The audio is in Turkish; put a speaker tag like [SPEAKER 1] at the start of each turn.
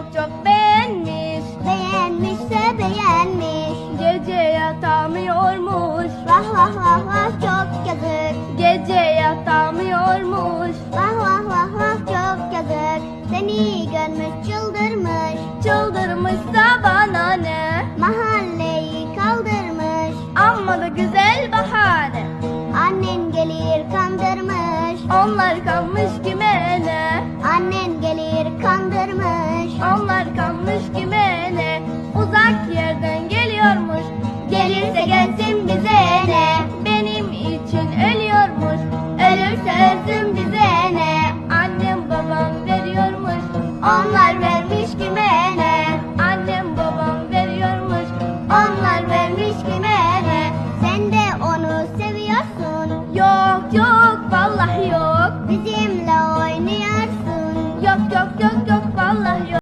[SPEAKER 1] çok çok beğenmiş.
[SPEAKER 2] Beğenmişse beğenmiş.
[SPEAKER 1] Gece yatamıyormuş.
[SPEAKER 2] Vah vah vah vah çok yazık.
[SPEAKER 1] Gece yatamıyormuş.
[SPEAKER 2] Vah vah vah vah çok yazık. Seni görmüş çıldırmış.
[SPEAKER 1] Çıldırmışsa bana ne?
[SPEAKER 2] Mahalleyi kaldırmış.
[SPEAKER 1] Amma da güzel bahane.
[SPEAKER 2] Annen gelir kandırmış.
[SPEAKER 1] Onlar kalmış Onlar kanmış kime ne Uzak yerden geliyormuş. Gelirse gelsin
[SPEAKER 2] bize ne
[SPEAKER 1] Benim için ölüyormuş. Ölürse
[SPEAKER 2] ölsün bize ne
[SPEAKER 1] Annem babam veriyormuş.
[SPEAKER 2] Onlar vermiş kime ne
[SPEAKER 1] Annem babam veriyormuş. Onlar vermiş
[SPEAKER 2] kime ne Sen de onu seviyorsun.
[SPEAKER 1] Yok yok vallahi yok.
[SPEAKER 2] Bizimle oynuyorsun.
[SPEAKER 1] Yok yok yok yok.